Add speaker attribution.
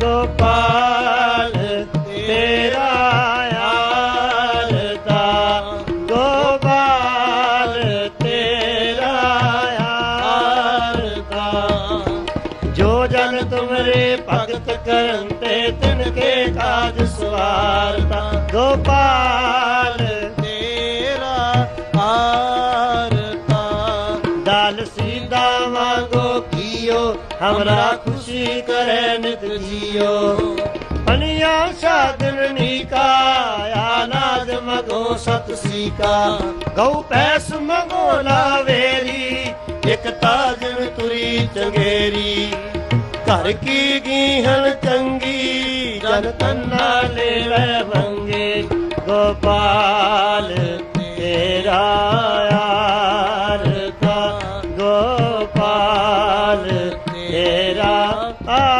Speaker 1: ਗੋਪਾਲ ਤੇਰਾ ਆਰਤਾ ਗੋਪਾਲ ਤੇਰਾ ਆਰਤਾ ਜੋ ਜਨ ਤੁਮਰੇ ਭਗਤ ਕਰਨ ਤੇ ਤਿਨ ਕੇ ਕਾਜ ਸਵਾਰਤਾ ਗੋਪਾਲ
Speaker 2: ਤੇਰਾ ਆਰਤਾ
Speaker 1: ਦਲ ਸੀਦਾ ਵਾਂਗੋ ਕੀਓ ਹਮਰਾ ਖੁਸ਼ੀ ਕਰੇ ਨਿਤ ਜੀਓ। ਅਨੀਆ ਸਾਧਨ ਨੀਕਾ ਆਨਾਦ ਮਗੋ ਸਤ ਸੀਕਾ। ਗਉ ਪੈਸ ਮਗੋ ਲਾਵੇਰੀ ਇਕ ਤਾਜਨ ਤੁਰੀ ਚੰਗੇਰੀ। ਘਰ ਕੀ ਗੀਹਣ ਚੰਗੀ, ਜਨ ਤੰਨਾ ਲੈਵੇ ਵੰਗੇ। ਗੋਪਾਲ Ah!